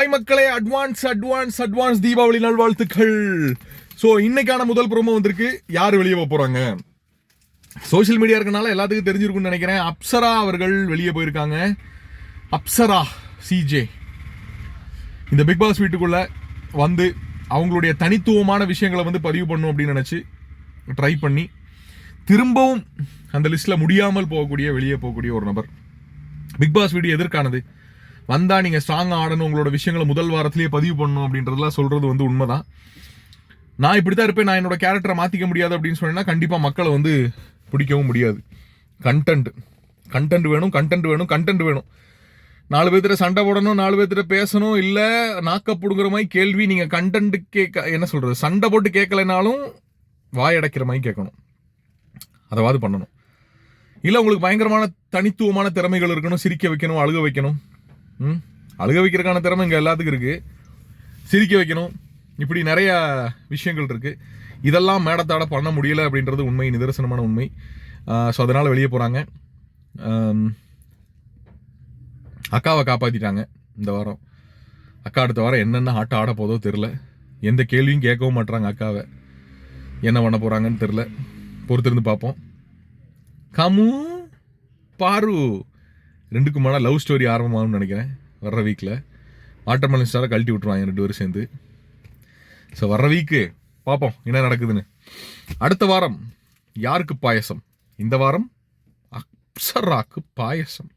Hi மக்களே advance advance advance Deepavali நல்வாழ்த்துக்கள். So இன்னைக்கான முதல் ப்ரோமோ வந்திருக்கு. யார் வெளியே போக போகிறாங்க சோஷியல் மீடியா இருக்கனால எல்லாத்துக்கும் தெரிஞ்சிருக்கும்னு நினைக்கிறேன். அப்சரா அவர்கள் வெளியே போயிருக்காங்க. அப்சரா சிஜே இந்த பிக் பாஸ் வீட்டுக்குள்ளே வந்து அவங்களுடைய தனித்துவமான விஷயங்களை வந்து பதிவு பண்ணும் அப்படின்னு நினச்சி ட்ரை பண்ணி திரும்பவும் அந்த லிஸ்ட்டில் முடியாமல் போகக்கூடிய வெளியே போகக்கூடிய ஒரு நபர். பிக் பாஸ் வீடு எதற்கானது? வந்தா நீங்க ஸ்ட்ராங்கா ஆடணும் உங்களோட விஷயங்களை முதல் வாரத்திலேயே பதிவு பண்ணணும் அப்படின்றதெல்லாம் சொல்றது வந்து உண்மைதான். நான் இப்படி தான் இருப்பேன் நான் என்னோட கேரக்டரை மாத்திக்க முடியாது அப்படின்னு சொன்னேன்னா கண்டிப்பா மக்களை வந்து பிடிக்கவும் முடியாது. கண்டென்ட் கண்டென்ட் வேணும் கண்டென்ட் வேணும் கண்டென்ட் வேணும். நாலு பேர்த்திட்ட சண்டை போடணும் நாலு பேர்த்திட்ட பேசணும் இல்லை நாக்க புடுங்குற மாதிரி கேள்வி நீங்கள் கண்டென்ட் கேட்க என்ன சொல்கிறது சண்டை போட்டு கேட்கலைனாலும் வாய் அடைக்கிற மாதிரி கேட்கணும். அதாவது பண்ணணும். இல்லை உங்களுக்கு பயங்கரமான தனித்துவமான திறமைகள் இருக்கணும் சிரிக்க வைக்கணும் அழுக வைக்கணும். ம்? அழுக வைக்கிறதுக்கான திறமை இங்கே எல்லாத்துக்கும் இருக்குது சிரிக்க வைக்கணும். இப்படி நிறைய விஷயங்கள் இருக்குது இதெல்லாம் மேடத்தாட பண்ண முடியல அப்படின்றது உண்மை நிதர்சனமான உண்மை. ஸோ அதனால் வெளியே போகிறாங்க அக்காவை காப்பாற்றிட்டாங்க இந்த வாரம். அக்கா அடுத்த வாரம் என்னென்ன ஆட்டம் ஆட போதோ தெரில எந்த கேள்வியும் கேட்கவும் மாட்றாங்க அக்காவை. என்ன பண்ண போகிறாங்கன்னு தெரில பொறுத்திருந்து பார்ப்போம். கமு பாரு. ரெண்டுக்குமான லவ் ஸ்டோரி ஆரம்பமாகும்னு நினைக்கிறேன் வர்ற வீக்கில் வாட்டர்மெலன் ஸ்டாரை கழட்டி விட்ருவாங்க ரெண்டு பேரும் சேர்ந்து. ஸோ வர்ற வீக்கு பார்ப்போம் என்ன நடக்குதுன்னு. அடுத்த வாரம் யாருக்கு பாயசம்? இந்த வாரம் அப்சராக்கு பாயசம்.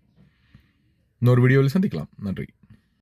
இன்னொரு வீடியோவில் சந்திக்கலாம். நன்றி.